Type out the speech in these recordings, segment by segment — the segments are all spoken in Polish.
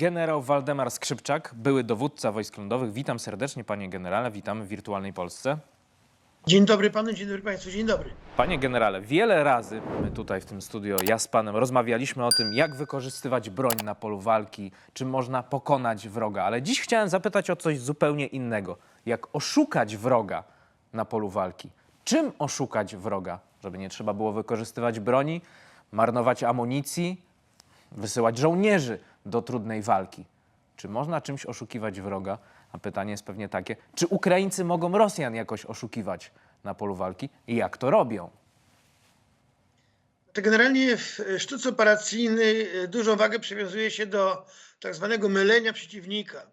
Generał Waldemar Skrzypczak, były dowódca wojsk lądowych. Witam serdecznie, panie generale, witamy w wirtualnej Polsce. Dzień dobry panu, dzień dobry państwu, dzień dobry. Panie generale, wiele razy my tutaj w tym studio, ja z panem, rozmawialiśmy o tym, jak wykorzystywać broń na polu walki, czy można pokonać wroga. Ale dziś chciałem zapytać o coś zupełnie innego. Jak oszukać wroga na polu walki? Czym oszukać wroga? Żeby nie trzeba było wykorzystywać broni, marnować amunicji, wysyłać żołnierzy do trudnej walki. Czy można czymś oszukiwać wroga? A pytanie jest pewnie takie, czy Ukraińcy mogą Rosjan jakoś oszukiwać na polu walki i jak to robią? Generalnie w sztuce operacyjnej dużą wagę przywiązuje się do tak zwanego mylenia przeciwnika,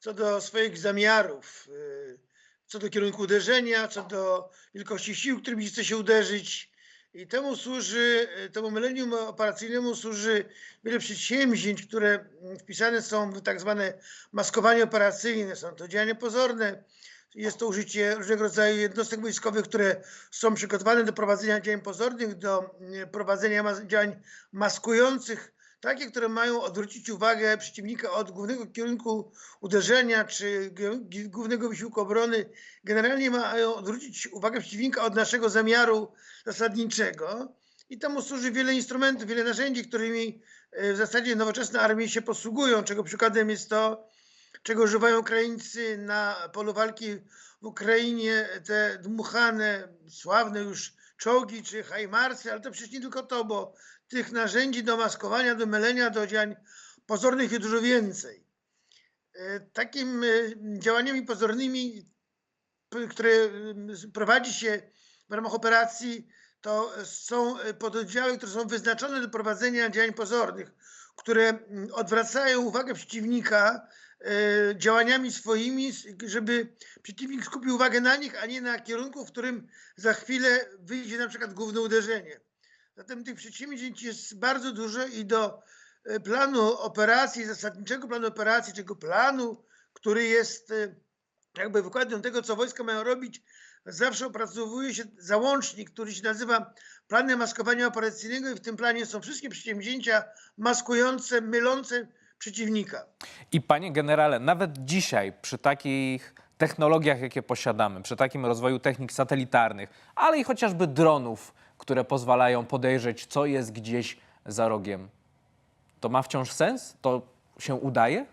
co do swoich zamiarów, e, co do kierunku uderzenia, co do wielkości sił, którymi chce się uderzyć. I temu służy, e, temu myleniu operacyjnemu służy wiele przedsięwzięć, które mm, wpisane są w tak zwane maskowanie operacyjne. Są to działania pozorne, jest to użycie różnego rodzaju jednostek wojskowych, które są przygotowane do prowadzenia działań pozornych, do mm, prowadzenia działań maskujących, takie, które mają odwrócić uwagę przeciwnika od głównego kierunku uderzenia czy głównego wysiłku obrony. Generalnie mają odwrócić uwagę przeciwnika od naszego zamiaru zasadniczego. I temu służy wiele instrumentów, wiele narzędzi, którymi e, w zasadzie nowoczesne armie się posługują, czego przykładem jest to, czego używają Ukraińcy na polu walki w Ukrainie, te dmuchane, sławne już czołgi czy hajmarsy, ale to przecież nie tylko to, bo tych narzędzi do maskowania, do mylenia, do działań pozornych jest dużo więcej. E, Takim e, działaniami pozornymi, które prowadzi się w ramach operacji, to są e, pododdziały, które są wyznaczone do prowadzenia działań pozornych, które odwracają uwagę przeciwnika działaniami swoimi, żeby przeciwnik skupił uwagę na nich, a nie na kierunku, w którym za chwilę wyjdzie na przykład główne uderzenie. Zatem tych przedsięwzięć jest bardzo dużo i do e, planu operacji, zasadniczego planu operacji, tego planu, który jest e, jakby wykładem tego, co wojska mają robić, zawsze opracowuje się załącznik, który się nazywa planem maskowania operacyjnego i w tym planie są wszystkie przedsięwzięcia maskujące, mylące przeciwnika. I panie generale, nawet dzisiaj przy takich technologiach, jakie posiadamy, przy takim rozwoju technik satelitarnych, ale i chociażby dronów, które pozwalają podejrzeć, co jest gdzieś za rogiem, to ma wciąż sens? To się udaje?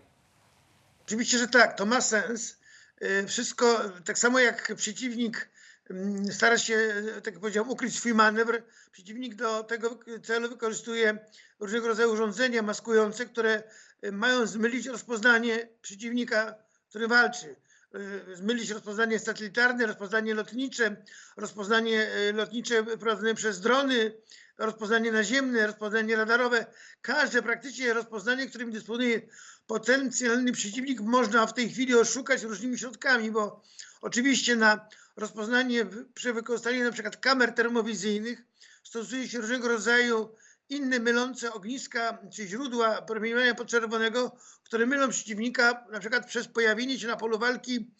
Oczywiście, że tak, to ma sens. Y, Wszystko, tak samo jak przeciwnik mm, stara się, y, tak powiedziałem, ukryć swój manewr, przeciwnik do tego celu wykorzystuje różnego rodzaju urządzenia maskujące, które y, mają zmylić rozpoznanie przeciwnika, który walczy. Y, Zmylić rozpoznanie satelitarne, rozpoznanie lotnicze, rozpoznanie y, lotnicze prowadzone przez drony, rozpoznanie naziemne, rozpoznanie radarowe. Każde praktycznie rozpoznanie, którym dysponuje potencjalny przeciwnik można w tej chwili oszukać różnymi środkami, bo oczywiście na rozpoznanie przy wykorzystaniu na przykład kamer termowizyjnych stosuje się różnego rodzaju inne mylące ogniska czy źródła promieniowania podczerwonego, które mylą przeciwnika na przykład przez pojawienie się na polu walki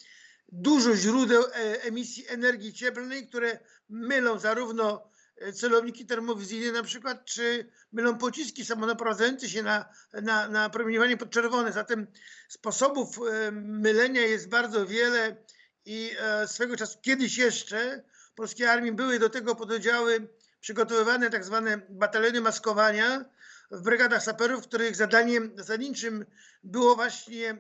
dużo źródeł e, emisji energii cieplnej, które mylą zarówno e, celowniki termowizyjne na przykład, czy mylą pociski samonaprowadzające się na, na, na promieniowanie podczerwone. Zatem sposobów e, mylenia jest bardzo wiele i swego czasu kiedyś jeszcze polskiej armii były do tego pododdziały przygotowywane tak zwane bataliony maskowania w brygadach saperów, których zadaniem zasadniczym było właśnie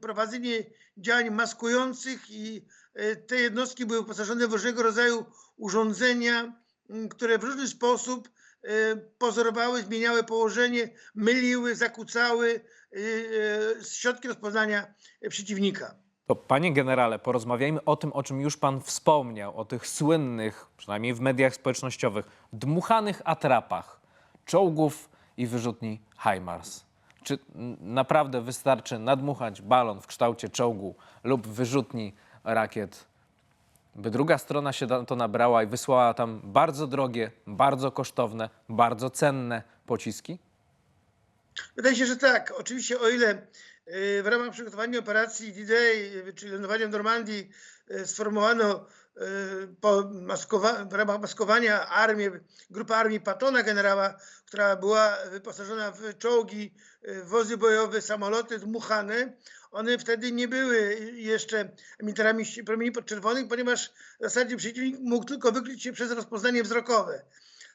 prowadzenie działań maskujących i e, te jednostki były wyposażone w różnego rodzaju urządzenia, które w różny sposób e, pozorowały, zmieniały położenie, myliły, zakłócały e, środki rozpoznania przeciwnika. Panie generale, porozmawiajmy o tym, o czym już pan wspomniał, o tych słynnych, przynajmniej w mediach społecznościowych, dmuchanych atrapach czołgów i wyrzutni HIMARS. Czy naprawdę wystarczy nadmuchać balon w kształcie czołgu lub wyrzutni rakiet, by druga strona się to nabrała i wysłała tam bardzo drogie, bardzo kosztowne, bardzo cenne pociski? Wydaje się, że tak. Oczywiście, o ile w ramach przygotowania operacji D-Day, czyli lądowania w Normandii, y, sformowano maskowa- w ramach maskowania armię, grupę armii Pattona generała, która była wyposażona w czołgi, y, wozy bojowe, samoloty dmuchane. One wtedy nie były jeszcze emiterami promieni podczerwonych, ponieważ w zasadzie przeciwnik mógł tylko wykryć się przez rozpoznanie wzrokowe.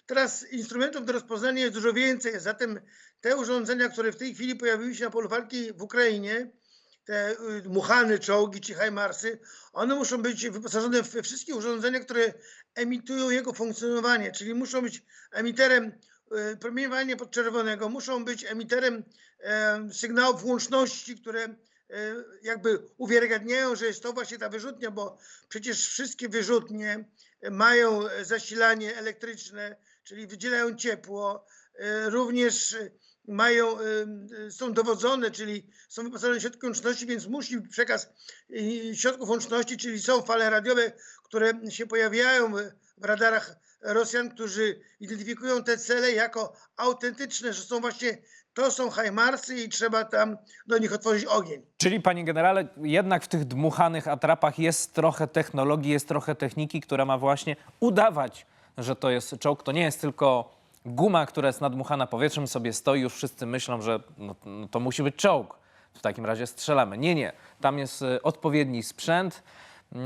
Teraz instrumentów do rozpoznania jest dużo więcej, zatem te urządzenia, które w tej chwili pojawiły się na polu walki w Ukrainie, te y, dmuchane czołgi czy HIMARSy, one muszą być wyposażone we wszystkie urządzenia, które emitują jego funkcjonowanie, czyli muszą być emiterem y, promieniowania podczerwonego, muszą być emiterem e, sygnałów łączności, które e, jakby uwiarygadniają, że jest to właśnie ta wyrzutnia, bo przecież wszystkie wyrzutnie mają zasilanie elektryczne, czyli wydzielają ciepło, e, również mają, e, są dowodzone, czyli są wyposażone w środki łączności, więc musi być przekaz e, środków łączności, czyli są fale radiowe, które się pojawiają w radarach Rosjan, którzy identyfikują te cele jako autentyczne, że są właśnie, to są hajmarsy i trzeba tam do nich otworzyć ogień. Czyli, panie generale, jednak w tych dmuchanych atrapach jest trochę technologii, jest trochę techniki, która ma właśnie udawać, że to jest czołg. To nie jest tylko guma, która jest nadmuchana powietrzem, sobie stoi, już wszyscy myślą, że no, no, to musi być czołg. W takim razie strzelamy. Nie, nie. Tam jest y, odpowiedni sprzęt, y,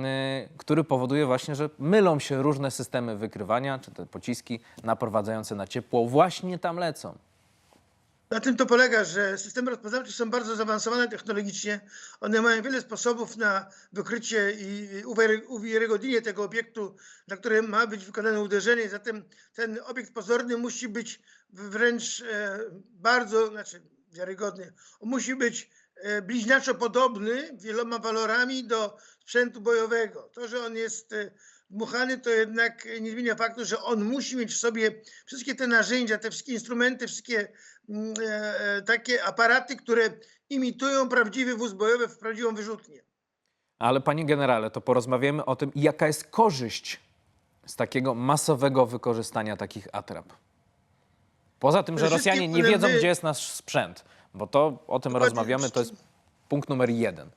który powoduje właśnie, że mylą się różne systemy wykrywania, czy te pociski naprowadzające na ciepło właśnie tam lecą. Na tym to polega, że systemy rozpoznawcze są bardzo zaawansowane technologicznie. One mają wiele sposobów na wykrycie i uwiary- uwiarygodnienie tego obiektu, na którym ma być wykonane uderzenie. Zatem ten obiekt pozorny musi być wręcz e, bardzo, znaczy wiarygodny. Musi być e, bliźniaczo podobny wieloma walorami do sprzętu bojowego. To, że on jest e, dmuchany, to jednak nie zmienia faktu, że on musi mieć w sobie wszystkie te narzędzia, te wszystkie instrumenty, wszystkie mm, e, e, takie aparaty, które imitują prawdziwy wóz bojowy w prawdziwą wyrzutnię. Ale panie generale, to porozmawiamy o tym, jaka jest korzyść z takiego masowego wykorzystania takich atrap. Poza tym, że Rosjanie nie wiedzą, gdzie jest nasz sprzęt, bo to o tym rozmawiamy, to jest punkt numer jeden.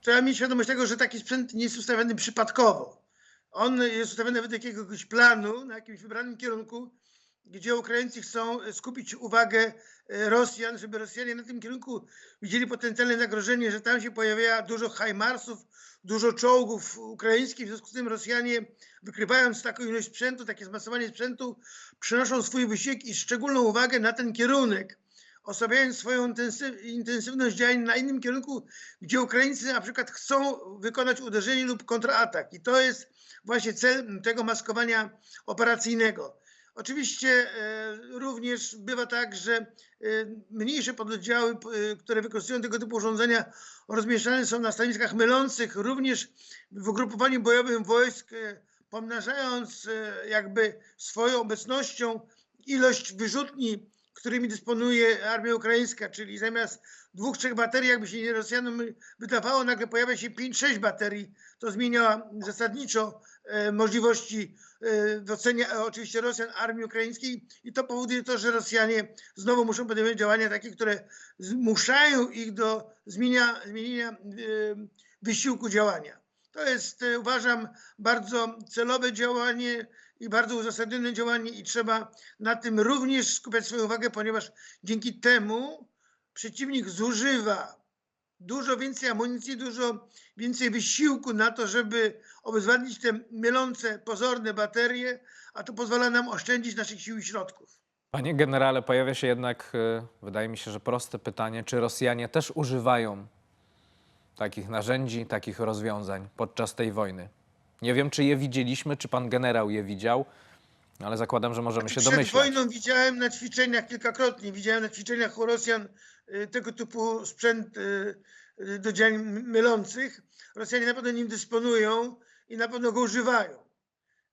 Trzeba mieć świadomość tego, że taki sprzęt nie jest ustawiony przypadkowo. On jest ustawiony według jakiegoś planu, na jakimś wybranym kierunku, gdzie Ukraińcy chcą skupić uwagę e, Rosjan, żeby Rosjanie na tym kierunku widzieli potencjalne zagrożenie, że tam się pojawia dużo hajmarsów, dużo czołgów ukraińskich. W związku z tym Rosjanie, wykrywając taką ilość sprzętu, takie zmasowanie sprzętu, przynoszą swój wysiłek i szczególną uwagę na ten kierunek osłabiając swoją intensy- intensywność działań na innym kierunku, gdzie Ukraińcy na przykład chcą wykonać uderzenie lub kontratak. I to jest właśnie cel tego maskowania operacyjnego. Oczywiście e, również bywa tak, że e, mniejsze pododdziały, e, które wykorzystują tego typu urządzenia, rozmieszczane są na stanowiskach mylących, również w ugrupowaniu bojowym wojsk, pomnażając jakby swoją obecnością ilość wyrzutni, którymi dysponuje armia ukraińska, czyli zamiast dwóch, trzech baterii, jakby się Rosjanom wydawało, nagle pojawia się pięć, sześć baterii. To zmienia zasadniczo e, możliwości e, w ocenie e, oczywiście Rosjan, armii ukraińskiej i to powoduje to, że Rosjanie znowu muszą podejmować działania takie, które zmuszają ich do zmienia, zmienienia e, wysiłku działania. To jest, e, uważam, bardzo celowe działanie i bardzo uzasadnione działanie i trzeba na tym również skupiać swoją uwagę, ponieważ dzięki temu przeciwnik zużywa dużo więcej amunicji, dużo więcej wysiłku na to, żeby obezwładnić te mylące, pozorne baterie, a to pozwala nam oszczędzić naszych sił i środków. Panie generale, pojawia się jednak, y, wydaje mi się, że proste pytanie, czy Rosjanie też używają takich narzędzi, takich rozwiązań podczas tej wojny? Nie wiem, czy je widzieliśmy, czy pan generał je widział, ale zakładam, że możemy się Przed domyślać. wojną widziałem na ćwiczeniach kilkakrotnie, widziałem na ćwiczeniach u Rosjan y, tego typu sprzęt y, y, do działań mylących. Rosjanie na pewno nim dysponują i na pewno go używają.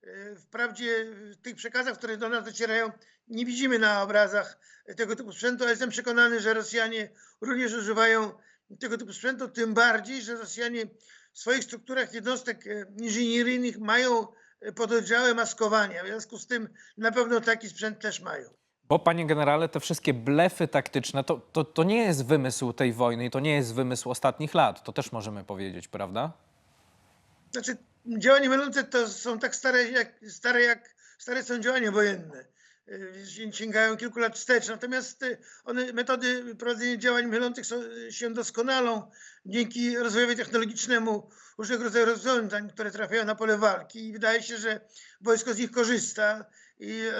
Y, Wprawdzie w tych przekazach, które do nas docierają, nie widzimy na obrazach tego typu sprzętu, ale jestem przekonany, że Rosjanie również używają tego typu sprzętu, tym bardziej, że Rosjanie w swoich strukturach jednostek e, inżynieryjnych mają e, pododdziały maskowania. W związku z tym na pewno taki sprzęt też mają. Bo, panie generale, te wszystkie blefy taktyczne to, to, to nie jest wymysł tej wojny i to nie jest wymysł ostatnich lat. To też możemy powiedzieć, prawda? Znaczy, działania mylące to są tak stare jak, stare jak stare są działania wojenne. Y, Sięgają kilku lat wstecz. Natomiast y, one, metody prowadzenia działań mylących są, się doskonalą dzięki rozwojowi technologicznemu różnego rodzaju rozwiązań, które trafiają na pole walki. I wydaje się, że wojsko z nich korzysta. I y,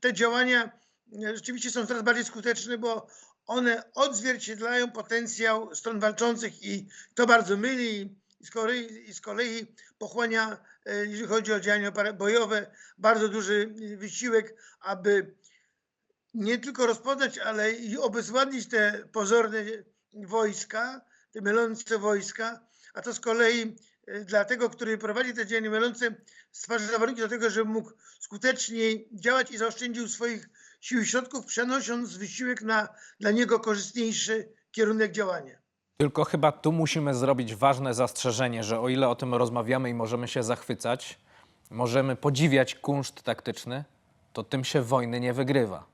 te działania y, rzeczywiście są coraz bardziej skuteczne, bo one odzwierciedlają potencjał stron walczących i to bardzo myli. I z kolei, i z kolei pochłania, e, jeżeli chodzi o działania bojowe, bardzo duży wysiłek, aby nie tylko rozpoznać, ale i obezwładnić te pozorne wojska, te mylące wojska, a to z kolei e, dla tego, który prowadzi te działania mylące, stwarza warunki do tego, żeby mógł skuteczniej działać i zaoszczędził swoich sił i środków, przenosząc wysiłek na dla niego korzystniejszy kierunek działania. Tylko chyba tu musimy zrobić ważne zastrzeżenie, że o ile o tym rozmawiamy i możemy się zachwycać, możemy podziwiać kunszt taktyczny, to tym się wojny nie wygrywa.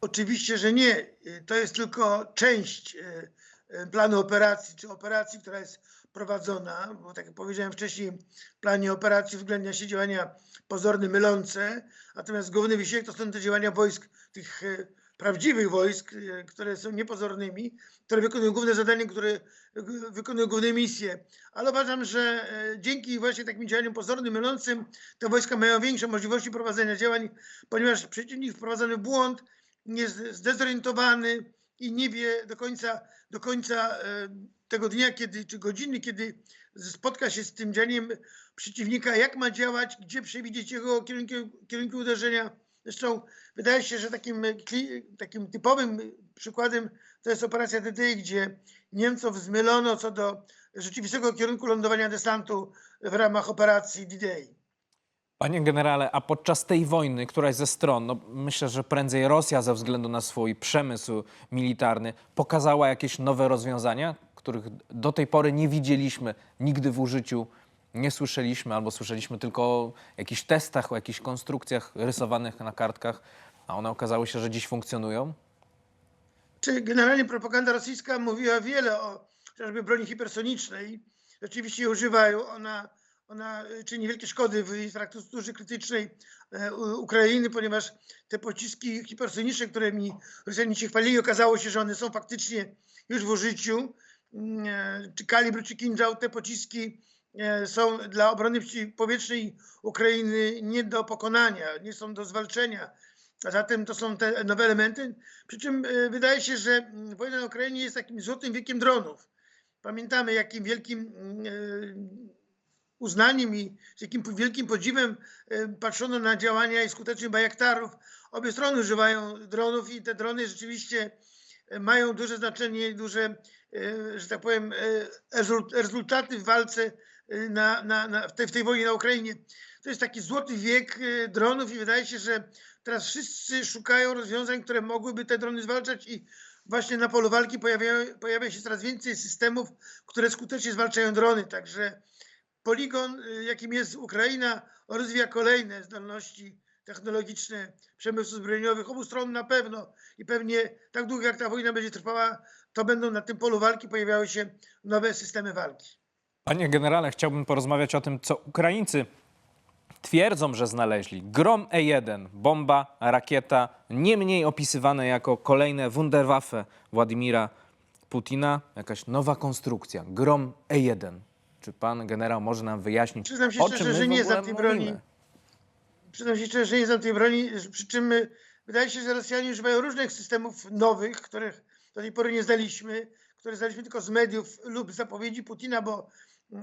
Oczywiście, że nie. Y, To jest tylko część y, y, planu operacji, czy operacji, która jest prowadzona, bo tak jak powiedziałem wcześniej, w planie operacji uwzględnia się działania pozorne, mylące, natomiast główny wysiłek to są te działania wojsk, tych prawdziwych wojsk, y, które są niepozornymi, które wykonują główne zadanie, które wykonują główne misje. Ale uważam, że y, dzięki właśnie takim działaniom pozornym, mylącym, te wojska mają większe możliwości prowadzenia działań, ponieważ przeciwnik wprowadzony w błąd, jest zdezorientowany i nie wie do końca, do końca e, tego dnia, kiedy, czy godziny, kiedy spotka się z tym działaniem przeciwnika, jak ma działać, gdzie przewidzieć jego kierunki, kierunki uderzenia. Zresztą wydaje się, że takim, e, takim typowym przykładem to jest operacja D-Day, gdzie Niemców zmylono co do rzeczywistego kierunku lądowania desantu w ramach operacji D-Day. Panie generale, a podczas tej wojny, któraś ze stron, no myślę, że prędzej Rosja ze względu na swój przemysł militarny pokazała jakieś nowe rozwiązania, których do tej pory nie widzieliśmy, nigdy w użyciu nie słyszeliśmy, albo słyszeliśmy tylko o jakichś testach, o jakichś konstrukcjach rysowanych na kartkach, a one okazały się, że dziś funkcjonują. Czy generalnie propaganda rosyjska mówiła wiele o chociażby broni hipersonicznej. Rzeczywiście używają. Ona, ona czyni wielkie szkody w infrastrukturze krytycznej e, Ukrainy, ponieważ te pociski hipersoniczne, którymi Rosjanie się chwalili, okazało się, że one są faktycznie już w użyciu. Mm, e, Czy kalibr, czy kinżał, te pociski są dla obrony przeciwpowietrznej Ukrainy nie do pokonania, nie są do zwalczenia. A zatem to są te nowe elementy. Przy czym e, wydaje się, że mm, wojna na Ukrainie jest takim złotym wiekiem dronów. Pamiętamy, jakim wielkim e, uznaniem i z jakim wielkim podziwem e, patrzono na działania i skuteczność bajaktarów. Obie strony używają dronów i te drony rzeczywiście e, mają duże znaczenie duże, e, że tak powiem, e, rezult- rezultaty w walce e, na, na, na, w, tej, w tej wojnie na Ukrainie. To jest taki złoty wiek e, dronów i wydaje się, że teraz wszyscy szukają rozwiązań, które mogłyby te drony zwalczać i właśnie na polu walki pojawiają, pojawia się coraz więcej systemów, które skutecznie zwalczają drony. Także poligon, y, jakim jest Ukraina, rozwija kolejne zdolności technologiczne przemysłu zbrojeniowych obu stron na pewno i pewnie tak długo jak ta wojna będzie trwała, to będą na tym polu walki pojawiały się nowe systemy walki. Panie generale, chciałbym porozmawiać o tym, co Ukraińcy twierdzą, że znaleźli. Grom E1, bomba, rakieta, nie mniej opisywane jako kolejne Wunderwaffe Władimira Putina, jakaś nowa konstrukcja. Grom E1. Czy pan generał może nam wyjaśnić, Przyznam się o szczerze, czym my że w nie ogóle znam tej broni. mówimy? Przyznam się szczerze, że nie znam tej broni, przy czym y, wydaje się, że Rosjanie używają różnych systemów nowych, których do tej pory nie znaliśmy, które znaliśmy tylko z mediów lub zapowiedzi Putina, bo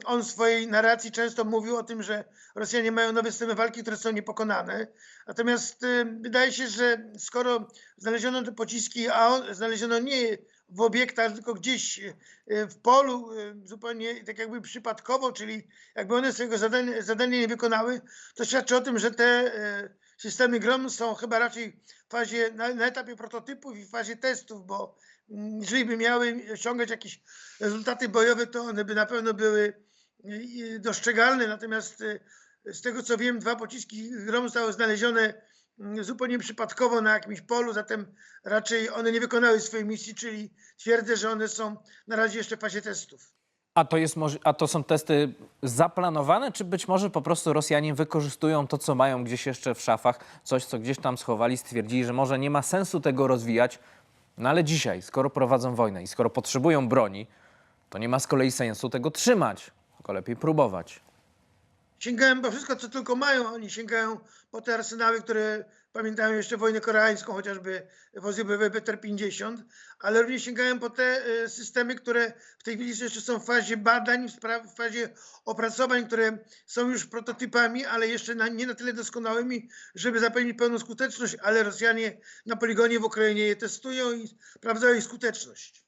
on w swojej narracji często mówił o tym, że Rosjanie mają nowe systemy walki, które są niepokonane. Natomiast y, wydaje się, że skoro znaleziono te pociski, a on, znaleziono nie w obiektach, tylko gdzieś y, w polu, y, zupełnie tak jakby przypadkowo, czyli jakby one swojego zadania, zadania nie wykonały, to świadczy o tym, że te systemy GROM są chyba raczej w fazie, na, na etapie prototypów i w fazie testów, bo jeżeli by miały osiągać jakieś rezultaty bojowe, to one by na pewno były e, e, dostrzegalne. Natomiast e, z tego co wiem, dwa pociski GROM zostały znalezione mm, zupełnie przypadkowo na jakimś polu, zatem raczej one nie wykonały swojej misji, czyli twierdzę, że one są na razie jeszcze w fazie testów. A to, jest a to są testy zaplanowane, czy być może po prostu Rosjanie wykorzystują to, co mają gdzieś jeszcze w szafach, coś, co gdzieś tam schowali, stwierdzili, że może nie ma sensu tego rozwijać, no ale dzisiaj, skoro prowadzą wojnę i skoro potrzebują broni, to nie ma z kolei sensu tego trzymać, tylko lepiej próbować. Sięgają po wszystko, co tylko mają. Oni sięgają po te arsenały, które pamiętają jeszcze wojnę koreańską, chociażby wozy BT-50, ale również sięgają po te e, systemy, które w tej chwili jeszcze są w fazie badań, w fazie opracowań, które są już prototypami, ale jeszcze na, nie na tyle doskonałymi, żeby zapewnić pełną skuteczność, ale Rosjanie na poligonie w Ukrainie je testują i sprawdzają ich skuteczność.